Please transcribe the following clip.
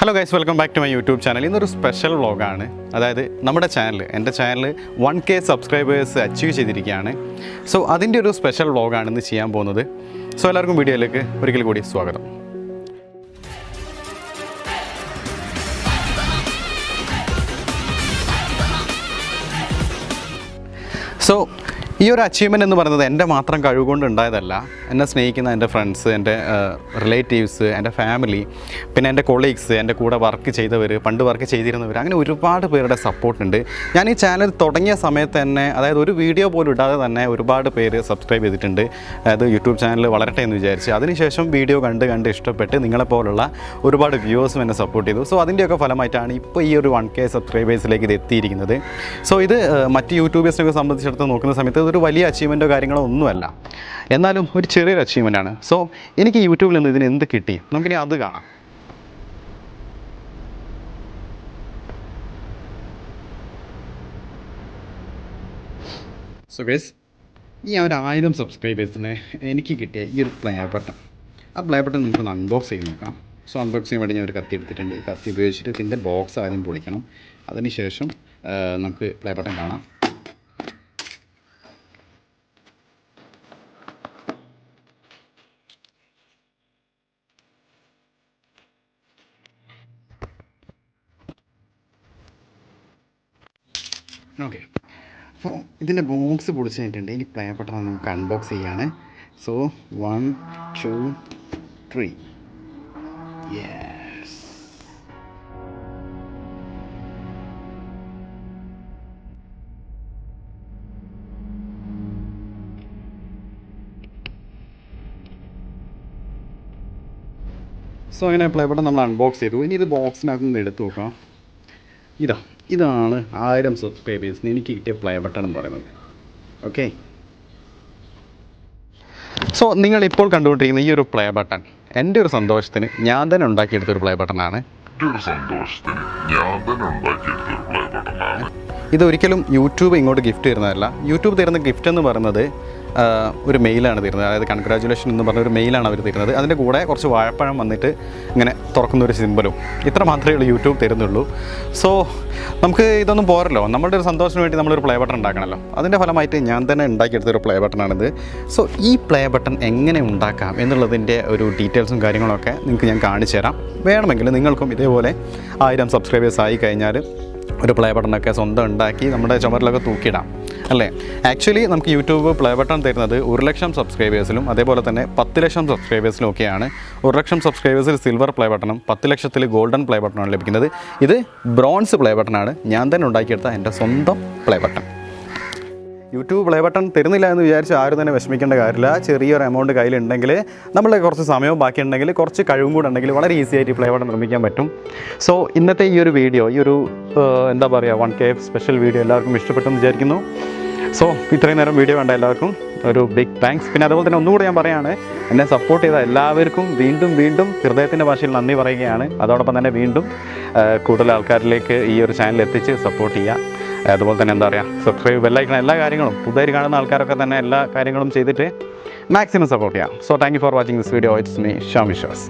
Hello guys welcome back to my YouTube channel ഇന്നൊരു special വ്ളോഗാണ് അതായത് നമ്മുടെ ചാനൽ എന്റെ channel one K subscribers achieve ചെയ്തിരിക്കുകയാണ്. സോ അതിന്റെ ഒരു സ്പെഷ്യൽ വ്ളോഗാണ് ഇന്ന് ചെയ്യാൻ പോകുന്നത്. സോ എല്ലാവർക്കും വീഡിയോയിലേക്ക് ഒരിക്കൽ കൂടി സ്വാഗതം. സോ ഈ ഒരു അച്ചീവ്മെന്റ് എന്ന് പറയുന്നത് എന്റെ മാത്രം കഴിവുകൊണ്ട് ഉണ്ടായതല്ല. എന്നെ സ്നേഹിക്കുന്ന എന്റെ ഫ്രണ്ട്സ് എന്റെ റിലേറ്റീവ്സ് എന്റെ ഫാമിലി പിന്നെ എന്റെ കൊളീഗ്സ് എന്റെ കൂടെ വർക്ക് ചെയ്തവർ പണ്ട് വർക്ക് ചെയ്തിരുന്നവർ അങ്ങനെ ഒരുപാട് പേരുടെ സപ്പോർട്ടുണ്ട് ഞാൻ ഈ ചാനൽ തുടങ്ങിയ സമയത്ത് തന്നെ അതായത് ഒരു വീഡിയോ പോലും ഇടാതെ തന്നെ ഒരുപാട് പേര് സബ്സ്ക്രൈബ് ചെയ്തിട്ടുണ്ട്. അതായത് യൂട്യൂബ് ചാനൽ വളരട്ടെ എന്ന് വിചാരിച്ച്. അതിനുശേഷം വീഡിയോ കണ്ട് കണ്ട് ഇഷ്ടപ്പെട്ട് നിങ്ങളെപ്പോലുള്ള ഒരുപാട് വ്യൂവേഴ്സും എന്നെ സപ്പോർട്ട് ചെയ്തു. സോ അതിന്റെയൊക്കെ ഫലമായിട്ടാണ് ഇപ്പോൾ ഈ ഒരു വൺ കെ സബ്സ്ക്രൈബേഴ്സിലേക്ക് ഇത് എത്തിയിരിക്കുന്നത്. സോ ഇത് മറ്റ് യൂട്യൂബേഴ്സിനൊക്കെ സംബന്ധിച്ചിടത്ത് നോക്കുന്ന സമയത്ത് ഇതൊരു വലിയ അച്ചീവ്മെന്റോ കാര്യങ്ങളോ ഒന്നുമല്ല. എന്നാലും ഒരു ചെറിയൊരു അച്ചീവ്മെന്റ് ആണ്. സോ എനിക്ക് യൂട്യൂബിൽ നിന്ന് ഇതിന് എന്ത് കിട്ടി? നമുക്കിനി അത് കാണാം. സോ ഈ ആ ഒരു ആയിരം സബ്സ്ക്രൈബേഴ്സിന് എനിക്ക് കിട്ടിയ ഈ ഒരു പ്ലേ ബട്ടൺ ആ പ്ലേ ബട്ടൺ നമുക്കൊന്ന് അൺബോക്സ് ചെയ്ത് നോക്കാം. സോ അൺബോക്സ് ചെയ്യാൻ വേണ്ടി ഞാൻ ഒരു കത്തി എടുത്തിട്ടുണ്ട്. ഈ കത്തി ഉപയോഗിച്ചിട്ട് ഇതിന്റെ ബോക്സ് ആദ്യം പൊളിക്കണം. അതിനുശേഷം ശേഷം നമുക്ക് പ്ലേ ബട്ടൺ കാണാം. ഓക്കെ അപ്പോൾ ഇതിന്റെ ബോക്സ് പൊളിച്ച് കഴിഞ്ഞിട്ടുണ്ട് ഇനി പ്രയപ്പെട്ടത് നമുക്ക് അൺബോക്സ് ചെയ്യാണ്. So one two three yes so അങ്ങനെ പ്ലേ ബട്ടൺ നമ്മൾ അൺബോക്സ് ചെയ്തു. ഇനി ഇത് ബോക്സിനകത്ത് നിന്ന് എടുത്തു നോക്കാം. ഇതാ. ഇതാണ് ആയിരം സബ്സ്ക്രൈബേഴ്സിന് എനിക്ക് കിട്ടിയ പ്ലേ ബട്ടൺ എന്ന് പറയുന്നത്. ഓക്കെ സോ നിങ്ങളിപ്പോൾ കണ്ടുകൊണ്ടിരിക്കുന്ന ഈ ഒരു പ്ലേ ബട്ടൺ എന്റെ ഒരു സന്തോഷത്തിന് ഞാൻ തന്നെ ഉണ്ടാക്കിയെടുത്തൊരു പ്ലേ ബട്ടണാണ് ഇതൊരിക്കലും യൂട്യൂബ് ഇങ്ങോട്ട് ഗിഫ്റ്റ് തരുന്നതല്ല. യൂട്യൂബ് തരുന്ന ഗിഫ്റ്റ് എന്ന് പറയുന്നത് ഒരു മെയിലാണ് തരുന്നത്. അതായത് കൺഗ്രാജുലേഷൻ എന്ന് പറഞ്ഞ ഒരു മെയിലാണ് അവർ തരുന്നത്. അതിന്റെ കൂടെ കുറച്ച് വാഴപ്പഴം വന്നിട്ട് ഇങ്ങനെ തുറക്കുന്ന ഒരു സിമ്പലും. ഇത്ര മാത്രമേ ഉള്ളൂ യൂട്യൂബ് തരുന്നുള്ളൂ. സോ നമുക്ക് ഇതൊന്നും പോരല്ലോ. നമ്മളുടെ ഒരു സന്തോഷത്തിന് വേണ്ടി നമ്മളൊരു പ്ലേ ബട്ടൺ ഉണ്ടാക്കണമല്ലോ അതിന്റെ ഫലമായിട്ട് ഞാൻ തന്നെ ഉണ്ടാക്കിയെടുത്തൊരു പ്ലേ ബട്ടണാണിത് സോ ഈ പ്ലേ ബട്ടൺ എങ്ങനെ ഉണ്ടാക്കാം എന്നുള്ളതിന്റെ ഒരു ഡീറ്റെയിൽസും കാര്യങ്ങളൊക്കെ നിങ്ങൾക്ക് ഞാൻ കാണിച്ചു തരാം. വേണമെങ്കിൽ നിങ്ങൾക്കും ഇതേപോലെ ആയിരം സബ്സ്ക്രൈബേഴ്സ് ആയി കഴിഞ്ഞാൽ ഒരു പ്ലേ ബട്ടണൊക്കെ സ്വന്തം ഉണ്ടാക്കി നമ്മുടെ ചുമരിലൊക്കെ തൂക്കിയിടാം. അല്ലേ? ആക്ച്വലി നമുക്ക് യൂട്യൂബ് പ്ലേ ബട്ടൺ തരുന്നത് ഒരു ലക്ഷം സബ്സ്ക്രൈബേഴ്സിലും അതേപോലെ തന്നെ പത്ത് ലക്ഷം സബ്സ്ക്രൈബേഴ്സിലും ഒക്കെയാണ്. ഒരു ലക്ഷം സബ്സ്ക്രൈബേഴ്സിൽ സിൽവർ പ്ലേ ബട്ടണും പത്ത് ലക്ഷത്തിൽ ഗോൾഡൻ പ്ലേ ബട്ടണാണ് ലഭിക്കുന്നത്. ഇത് ബ്രോൺസ് പ്ലേ ബട്ടണാണ് ഞാൻ തന്നെ ഉണ്ടാക്കിയെടുത്ത എന്റെ സ്വന്തം play button YouTube play button തരുന്നില്ല എന്ന് വിചാരിച്ച് ആരും തന്നെ വിഷമിക്കേണ്ട കാര്യമില്ല. ചെറിയൊരു എമൗണ്ട് കയ്യിലുണ്ടെങ്കിൽ നമ്മൾ കുറച്ച് സമയവും ബാക്കിയുണ്ടെങ്കിൽ കുറച്ച് കഴിവും കൂടെ ഉണ്ടെങ്കിൽ വളരെ ഈസി ആയിട്ട് പ്ലേ ബട്ടൺ നിർമ്മിക്കാൻ പറ്റും. സോ ഇന്നത്തെ ഈ ഒരു വീഡിയോ ഈ ഒരു എന്താ പറയുക വൺ കെ സ്പെഷ്യൽ വീഡിയോ എല്ലാവർക്കും ഇഷ്ടപ്പെട്ടെന്ന് വിചാരിക്കുന്നു. സോ ഇത്രയും നേരം വീഡിയോ വേണ്ട എല്ലാവർക്കും. ഒരു ബിഗ് താങ്ക്സ് പിന്നെ അതുപോലെ തന്നെ ഒന്നുകൂടെ ഞാൻ പറയുകയാണ് എന്നെ സപ്പോർട്ട് ചെയ്ത എല്ലാവർക്കും വീണ്ടും വീണ്ടും ഹൃദയത്തിന്റെ ഭാഷയിൽ നന്ദി പറയുകയാണ്. അതോടൊപ്പം തന്നെ വീണ്ടും കൂടുതൽ ആൾക്കാരിലേക്ക് ഈ ഒരു ചാനൽ എത്തിച്ച് സപ്പോർട്ട് ചെയ്യുക. അതുപോലെ തന്നെ എന്താ പറയുക സബ്സ്ക്രൈബ് ബെല്ലൈക്കണം എല്ലാ കാര്യങ്ങളും പുതിയതായി കാണുന്ന ആൾക്കാരൊക്കെ തന്നെ എല്ലാ കാര്യങ്ങളും ചെയ്തിട്ട് മാക്സിമം സപ്പോർട്ട് ചെയ്യാം. So thank you for watching this video it's me Sham Vishwas